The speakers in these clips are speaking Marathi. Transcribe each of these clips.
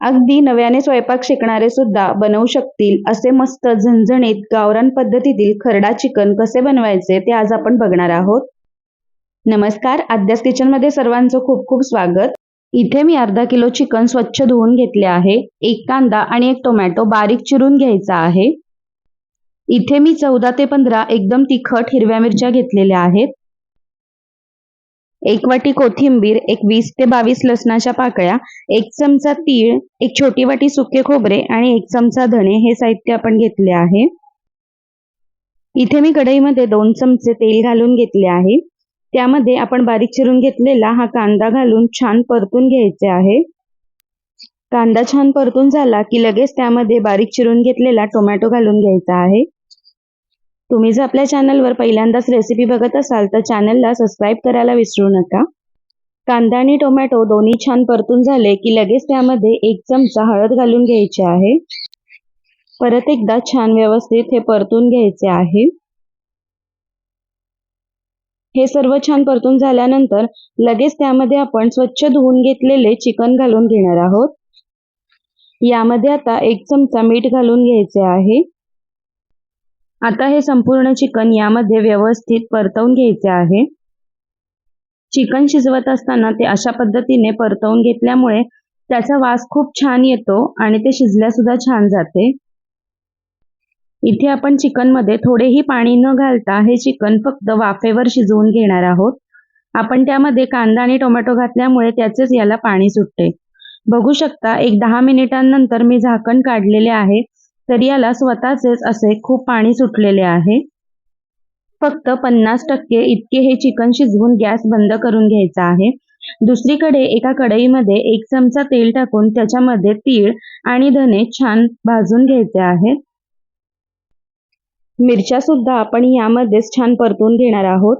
अगदी नव्याने स्वयंपाक शिकणारे सुद्धा बनवू शकतील. असे मस्त झणझणीत गावरान पद्धतीतील खरडा चिकन कसे बनवायचे ते आज आपण बघणार आहोत. नमस्कार. आद्यास किचनमध्ये सर्वांचं खूप खूप स्वागत. इथे मी अर्धा किलो चिकन स्वच्छ धुवून घेतले आहे. एक कांदा आणि एक टोमॅटो बारीक चिरून घ्यायचा आहे. इथे मी चौदा ते पंधरा एकदम तिखट हिरव्या मिरच्या घेतलेल्या आहेत. एक वाटी कोथिंबीर एक वीस ते बावीस लसणाच्या पाकळ्या एक चमचा तीळ एक छोटी वाटी सुके खोबरे आणि एक चमचा धणे हे साहित्य आपण घेतले आहे. इथे मी कढईमध्ये दोन चमचे तेल घालून घेतले आहे. त्यामध्ये आपण बारीक चिरून घेतलेला हा कांदा घालून छान परतून घ्यायचे आहे. कांदा छान परतून झाला की लगेच त्यामध्ये बारीक चिरून घेतलेला टोमॅटो घालून घ्यायचा आहे. तुम्ही जर आपल्या चॅनलवर पहिल्यांदाच रेसिपी बघत असाल तर चॅनलला सबस्क्राईब करायला विसरू नका. कांदा आणि टोमॅटो दोन्ही छान परतून झाले की लगेच त्यामध्ये एक चमचा हळद घालून घ्यायची आहे. परत एकदा छान व्यवस्थित हे परतून घ्यायचे आहे. हे सर्व छान परतून झाल्यानंतर लगेच त्यामध्ये आपण स्वच्छ धुवून घेतलेले चिकन घालून घेणार आहोत. यामध्ये आता एक चमचा मीठ घालून घ्यायचे आहे. आता हे संपूर्ण चिकन यामध्ये व्यवस्थित परतवून घ्यायचे आहे. चिकन शिजवत असताना ते अशा पद्धतीने परतवून घेतल्यामुळे त्याचा वास खूप छान येतो आणि ते शिजल्या सुद्धा छान जाते. इथे आपण चिकनमध्ये थोडेही पाणी न घालता हे चिकन फक्त वाफेवर शिजवून घेणार आहोत. आपण त्यामध्ये कांदा आणि टोमॅटो घातल्यामुळे त्याचेच याला पाणी सुटते. बघू शकता एक दहा मिनिटांनंतर मी झाकण काढलेले आहे. तर याला स्वतःचेच असे खूप पाणी सुटलेले आहे. फक्त पन्नास टक्के इतके हे चिकन शिजवून गॅस बंद करून घ्यायचा आहे. दुसरीकडे एका कढईमध्ये एक चमचा तेल टाकून त्याच्यामध्ये तीळ आणि धने छान भाजून घ्यायचे आहे. मिरच्या सुद्धा आपण यामध्येच छान परतून घेणार आहोत.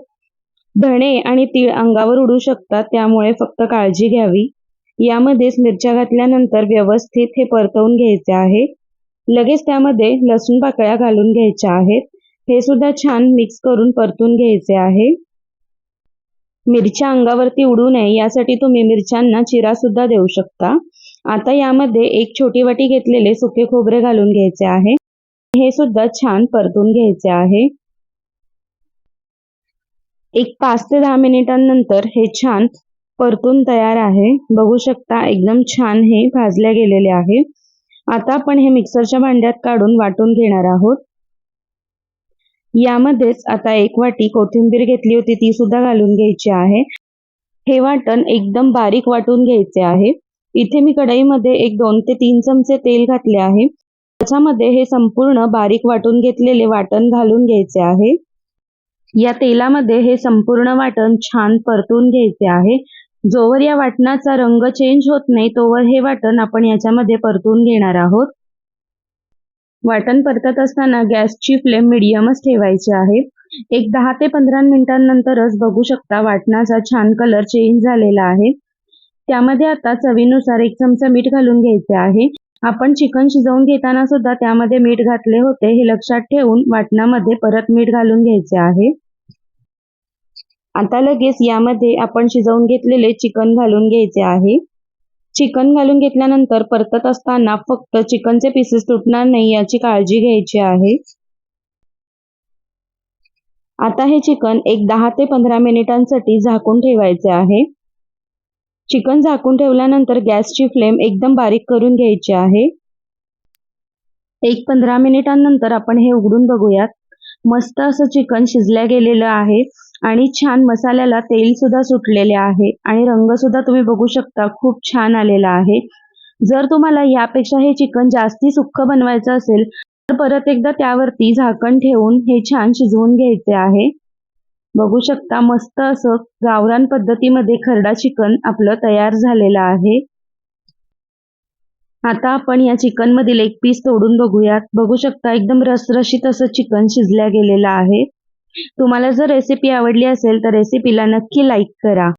धणे आणि तीळ अंगावर उडू शकतात त्यामुळे फक्त काळजी घ्यावी. यामध्येच मिरच्या घातल्यानंतर व्यवस्थित हे परतवून घ्यायचे आहे. लगेच त्यामध्ये लसूण पाकळ्या घालून घ्यायच्या आहेत. हे सुद्धा छान मिक्स करून परतून घ्यायचे आहे. मिरच्या अंगावरती उडू नये यासाठी तुम्ही मिरच्यांना चिरा सुद्धा देऊ शकता. आता यामध्ये एक छोटी वाटी घेतलेले सुके खोबरे घालून घ्यायचे आहे. हे सुद्धा छान परतून घ्यायचे आहे. एक पाच ते दहा मिनिटांनंतर हे छान परतून तयार आहे. बघू शकता एकदम छान हे भाजले गेलेले आहे. आता आपण हे मिक्सरच्या भांड्यात काढून वाटून घेणार आहोत. यामध्येच आता एक वाटी कोथिंबीर घेतली होती ती सुद्धा घालून घ्यायची आहे. हे वाटण एकदम बारीक वाटून घ्यायचे आहे. इथे मी कढईमध्ये एक दोन ते तीन चमचे तेल घातले आहे. त्याच्यामध्ये हे संपूर्ण बारीक वाटून घेतलेले वाटण घालून घ्यायचे आहे. या तेलामध्ये हे संपूर्ण वाटण छान परतून घ्यायचे आहे. जोवर या वाटणाचा रंग चेंज होत नाही तोवर हे वाटण आपण याच्यामध्ये परतून घेणार आहोत. वाटण परतत असताना गॅसची फ्लेम मिडियमच ठेवायची आहे. एक दहा ते पंधरा मिनिटांनंतरच बघू शकता वाटणाचा छान कलर चेंज झालेला आहे. त्यामध्ये आता चवीनुसार एक चमचा मीठ घालून घ्यायचे आहे. आपण चिकन शिजवून घेताना सुद्धा त्यामध्ये मीठ घातले होते हे लक्षात ठेवून वाटणामध्ये परत मीठ घालून घ्यायचे आहे. आता लगेच यामध्ये आपण शिजवून घेतलेले चिकन घालून घ्यायचे आहे. चिकन घालून घेतल्यानंतर परतत असताना फक्त चिकनचे पीसेस तुटणार नाही याची काळजी घ्यायची आहे. आता हे चिकन एक दहा ते पंधरा मिनिटांसाठी झाकून ठेवायचे आहे. चिकन झाकून ठेवल्यानंतर गॅसची फ्लेम एकदम बारीक करून घ्यायची आहे. एक पंधरा मिनिटांनंतर आपण हे उघडून बघूयात. मस्त असं चिकन शिजल्या गेलेलं आहे. आणि छान मसाल्याला तेल सुद्धा सुटलेले आहे आणि रंग सुद्धा तुम्ही बघू शकता खूप छान आलेला आहे. जर तुम्हाला यापेक्षा हे चिकन जास्ती सुक्क बनवायचं असेल तर परत एकदा त्यावरती झाकण ठेवून हे छान शिजवून घ्यायचे आहे. बघू शकता मस्त असं गावरान पद्धतीमध्ये खरडा चिकन आपलं तयार झालेलं आहे. आता आपण या चिकन मधील एक पीस तोडून बघूयात. बघू शकता एकदम रसरशीत असं चिकन शिजल्या गेलेलं आहे. तुम्हाला जर रेसिपी आवडली असेल तर रेसिपीला नक्की लाईक करा.